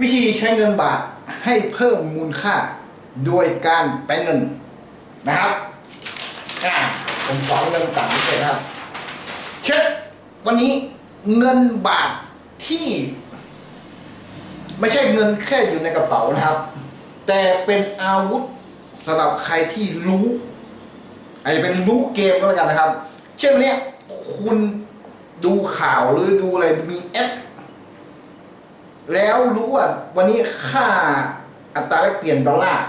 วิธีใช้เงินบาทให้เพิ่มมูลค่าโดยการแปลงเงินนะครับอ่าผมสอนเงินต่างประเทศนะครับ เช่นวันนี้เงินบาทที่ ไม่ใช่เงินแค่อยู่ในกระเป๋านะครับ แต่เป็นอาวุธสำหรับใครที่รู้อาจจะเป็นรู้เกมก็แล้วกันนะครับ เช่นวันนี้คุณดูข่าวหรือดูอะไรมีแอป แล้วรู้ว่าวันนี้ค่าอัตราแลกเปลี่ยนดอลลาร์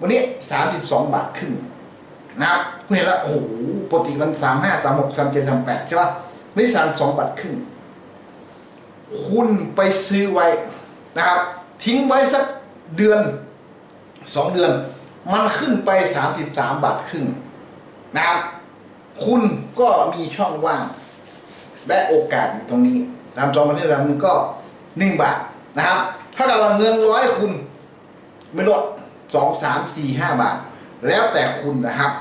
วันนี้สามสิบสองบาทครึ่งนะครับคุณเห็นแล้วโอ้โหปกติมันสามห้าสามหกสามเจ็ดสามแปดใช่ปะวันนี้สามสองบาทครึ่งคุณไปซื้อไว้นะครับ ทิ้งไว้สักเดือนสองเดือน มันขึ้นไปสามสิบสามบาทครึ่งนะครับ คุณก็มีช่องว่าง และโอกาสอยู่ตรงนี้ตามจองมาที่เรามันก็ หนึ่งบาทนะครับถ้ากับว่าเงินร้อยคุณไม่รู้สองสามสี่ห้าบาท แล้วแต่คุณนะครับ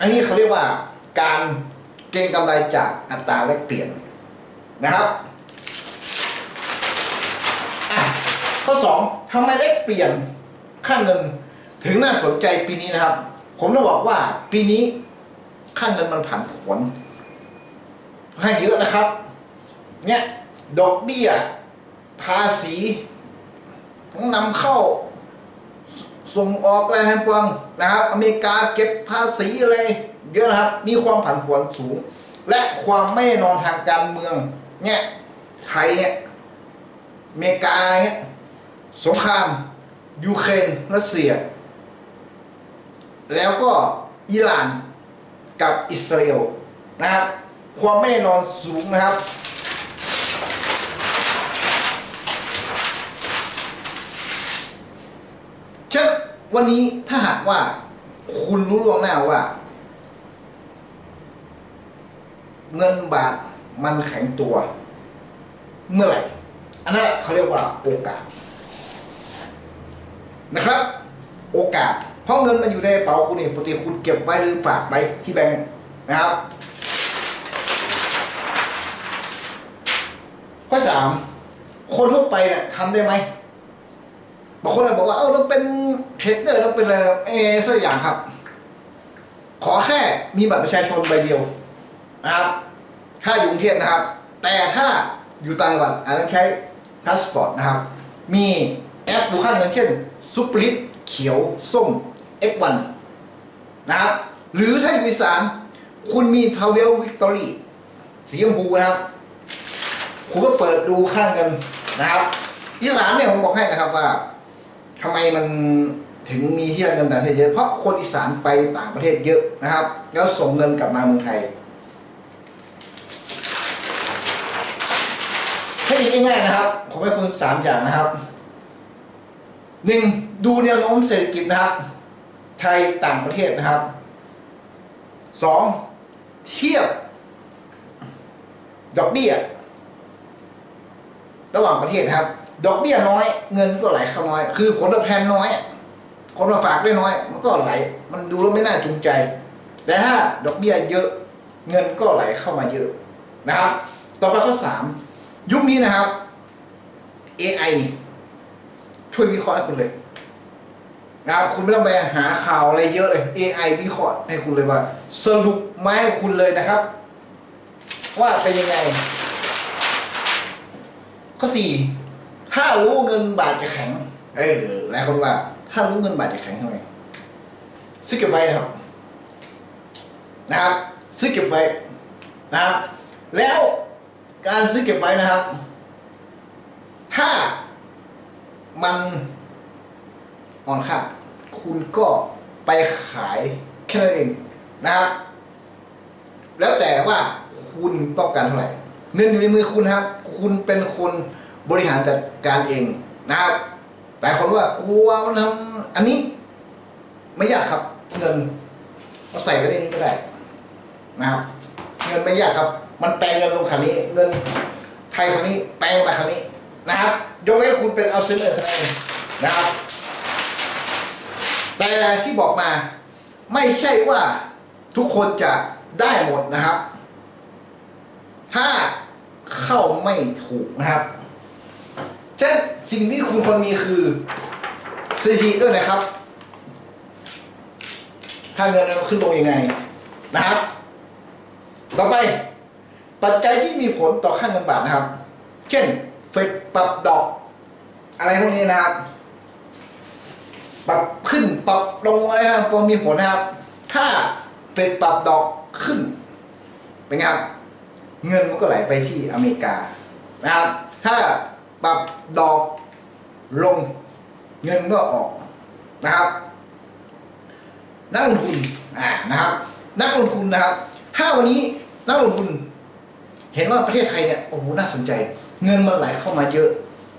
อันนี้เขาเรียกว่าการเก็งกำไรจากอัตราแลกเปลี่ยนนะครับข้อสองทำไมแลกเปลี่ยนค่าเงินถึงน่าสนใจปีนี้นะครับ ผมต้องบอกว่าปีนี้ค่าเงินมันผันผวนให้เยอะนะครับ เนี่ยดอกเบี้ย ภาษีของนำเข้าสส่งออกอะไรทั้งปวงนะครับ อเมริกาเก็บภาษีอะไรเยอะนะครับ มีความผันผวนสูง และความไม่แน่นอนทางการเมือง เนี่ยไทยเนี่ยอเมริกาเนี่ยสงครามยูเครนรัสเซีย แล้วก็อิหร่านกับอิสราเอลนะครับ ความไม่แน่นอนสูงนะครับ เช่นวันนี้ถ้าหากว่าคุณรู้ล่วงหน้าว่า เงินบาทมันแข็งตัว เมื่อไหร่ อันนั้นเขาเรียกว่าโอกาส นะครับ โอกาส เพราะเงินมันอยู่ในกระเป๋าคุณเองปกติคุณเก็บไว้หรือฝากไว้ที่แบงก์นะครับข้อสามคนทั่วไปเนี่ยทำได้ไหม บางคนอาจบอกว่าเออต้องเป็นเทรดเดอร์ต้องเป็นอะไรเออสักอย่างครับ ขอแค่มีบัตรประชาชนใบเดียวนะครับถ้าอยู่กรุงเทพนะครับ แต่ถ้าอยู่ต่างจังหวัดอาจจะใช้พาสปอร์ตนะครับ มีแอปดูค่าเงินเช่นซุปลิตเขียวส้ม X1 นะครับ หรือถ้าอยู่อีสานคุณมีทาวเวลวิกตอรี่สีชมพูนะครับ คุณก็เปิดดูค่าเงินนะครับ อีสานเนี่ยผมบอกให้นะครับว่า ทำไมมันถึงมีที่รับเงินต่างประเทศเยอะ เพราะคนอีสานไปต่างประเทศเยอะนะครับ แล้วส่งเงินกลับมาเมืองไทยเทคนิคง่ายๆนะครับ ผมให้คุณสามอย่างนะครับหนึ่งดูแนวโน้มเศรษฐกิจนะครับ ไทยต่างประเทศนะครับสองเทียบดอกเบี้ยระหว่างประเทศนะครับ ดอกเบี้ยน้อย เงินก็ไหลเข้าน้อย คือผลตอบแทนน้อย คนมาฝากได้น้อย มันก็ไหล มันดูแล้วไม่น่าจูงใจ แต่ถ้าดอกเบี้ยเยอะ เงินก็ไหลเข้ามาเยอะนะครับ ต่อไปข้อสามยุคนี้นะครับ AI ช่วยวิเคราะห์ให้คุณเลยนะครับคุณไม่ต้องไปหาข่าวอะไรเยอะเลย AI วิเคราะห์ให้คุณเลยว่า สรุปมาให้คุณเลยนะครับ ว่าเป็นยังไง ข้อสี่ ถ้ารู้เงินบาทจะแข็ง เออหลายคนว่า ถ้ารู้เงินบาทจะแข็งทำไงซื้อเก็บไว้นะครับ นะครับ ซื้อเก็บไว้นะครับแล้วการซื้อเก็บไว้นะครับ ถ้ามันอ่อนค่าคุณก็ไปขายแค่นั้นเองนะครับแล้วแต่ว่าคุณต้องการเท่าไหร่เงินอยู่ในมือคุณนะครับ คุณเป็นคน บริหารจัดการเองนะครับแต่คนว่ากลัวมันทำอันนี้ ไม่ยากครับ เงินเราใส่ไว้ในนี้ก็ได้นะครับเงินไม่ยากครับ มันแปลงเงินลงขันนี้ เงินไทยขันนี้แปลงมาขันนี้นะครับยกเว้นคุณเป็นเอาเซนเนอร์เท่านั้นนะครับแต่ที่บอกมาไม่ใช่ว่าทุกคนจะได้หมดนะครับ ถ้าเข้าไม่ถูกนะครับ เช่นสิ่งที่คุณควรมีคือสถิติด้วยนะครับ ค่าเงินมันขึ้นลงยังไงนะครับ ต่อไป ปัจจัยที่มีผลต่อค่าเงินบาทนะครับ เช่นเฟดปรับดอก อะไรพวกนี้นะครับ ปรับขึ้นปรับลงอะไรนะตัวมีผลนะครับ ถ้าเฟดปรับดอกขึ้นเป็นไงครับเงินมันก็ไหลไปที่อเมริกานะครับ ถ้า ปรับดอกลงเงินก็ออกนะครับนักลงทุนอ่านะครับ นักลงทุนนะครับ ถ้าวันนี้นักลงทุน เห็นว่าประเทศไทยเนี่ยโอ้โหน่าสนใจ เงินมันไหลเข้ามาเยอะ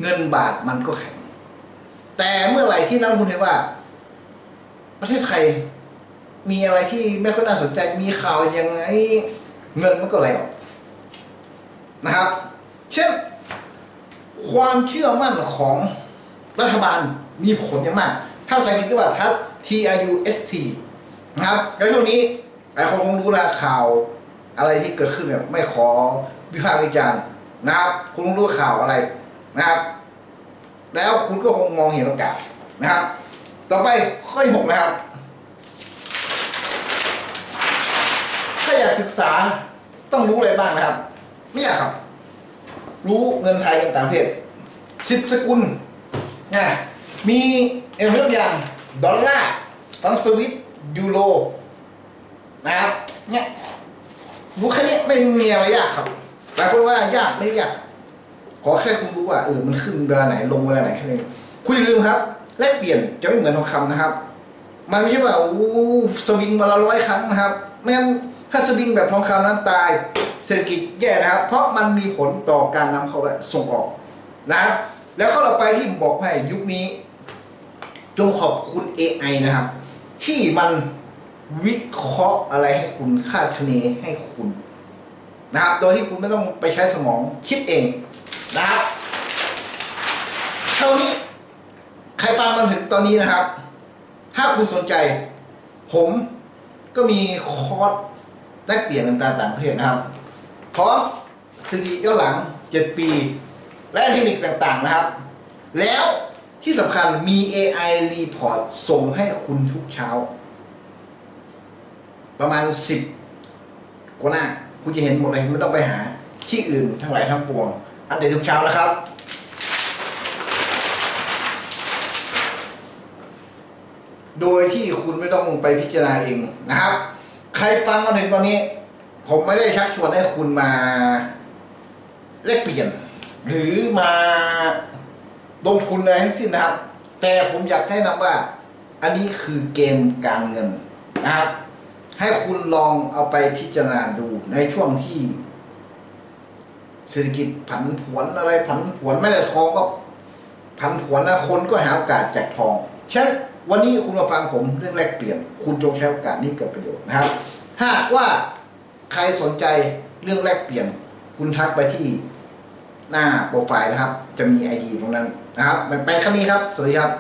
เงินบาทมันก็แข็ง แต่เมื่อไหร่ที่นักลงทุนเห็นว่า ประเทศไทยมีอะไรที่ไม่ค่อยน่าสนใจมีข่าวยังไงเงินมันก็ไหลออกนะครับ เช่น ความเชื่อมั่นของรัฐบาลมีผลอย่างมาก ถ้าภาษาอังกฤษเรียกว่าทั T R U S T นะครับแล้วช่วงนี้หลายคนคงรู้นะข่าวอะไรที่เกิดขึ้นเนี่ยไม่ขอวิพากษ์วิจารณ์นะครับ คุณคงรู้ข่าวอะไรนะครับ แล้วคุณก็คงมองเห็นโอกาสนะครับ ต่อไปข้อที่หกนะครับ ถ้าอยากศึกษาต้องรู้อะไรบ้างนะครับไม่อยากครับ รู้เงินไทยเงินต่างประเทศสิบสกุลนะมีเอ็มยกอย่างดอลลาร์ตังสวิตยูโรนะครับเนี่ยรู้แค่นี้ไม่มีอะไรยากครับหลายคนว่ายากไม่ยาก ขอแค่คุณรู้ว่าเออมันขึ้นเวลาไหนลงเวลาไหนแค่นี้คุณอย่าลืมครับแลกเปลี่ยนจะไม่เหมือนทองคำนะครับ มันไม่ใช่ว่าโอ้สวิงมาละร้อยครั้งนะครับไม่งั้นถ้าสวิงแบบทองคำนั้นตาย เศรษฐกิจแย่นะครับ เพราะมันมีผลต่อการนำเข้าและส่งออกนะครับแล้วเข้าไปที่ผมบอกให้ยุคนี้ จงขอบคุณ AI นะครับ ที่มันวิเคราะห์อะไรให้คุณคาดคะเนให้คุณนะครับ โดยที่คุณไม่ต้องไปใช้สมองคิดเองนะครับเท่านี้ใครฟังมาถึงตอนนี้นะครับ ถ้าคุณสนใจ ผมก็มีคอร์สแลกเปลี่ยนต่างประเทศนะครับ พร้อมสถิติย้อนหลัง 7 ปี และเทคนิคต่างๆนะครับ แล้วที่สำคัญมี AI report ส่งให้คุณทุกเช้า ประมาณ 10กว่าหน้า คุณจะเห็นหมดเลยไม่ต้องไปหาที่อื่นทั้งหลายทั้งปวง อัปเดตทุกเช้านะครับ โดยที่คุณไม่ต้องไปพิจารณาเองนะครับ ใครฟังมาถึงตอนนี้ ผมไม่ได้ชักชวนให้คุณมาแลกเปลี่ยน หรือมาลงทุนอะไรทั้งสิ้นนะครับ แต่ผมอยากแนะนำว่า อันนี้คือเกมการเงินนะครับให้คุณลองเอาไปพิจารณาดูในช่วงที่ เศรษฐกิจผันผวนอะไรผันผวนไม่ได้ทองก็ผันผวนนะคนก็หาโอกาสจากทองฉะนั้นวันนี้คุณมาฟังผมเรื่องแรกเปลี่ยน คุณจงใช้โอกาสนี้เกิดประโยชน์นะครับหากว่า ใครสนใจเรื่องแลกเปลี่ยน คุณทักไปที่หน้าโปรไฟล์นะครับ จะมีไอดีตรงนั้นนะครับไปแค่นี้ครับ สวัสดีครับ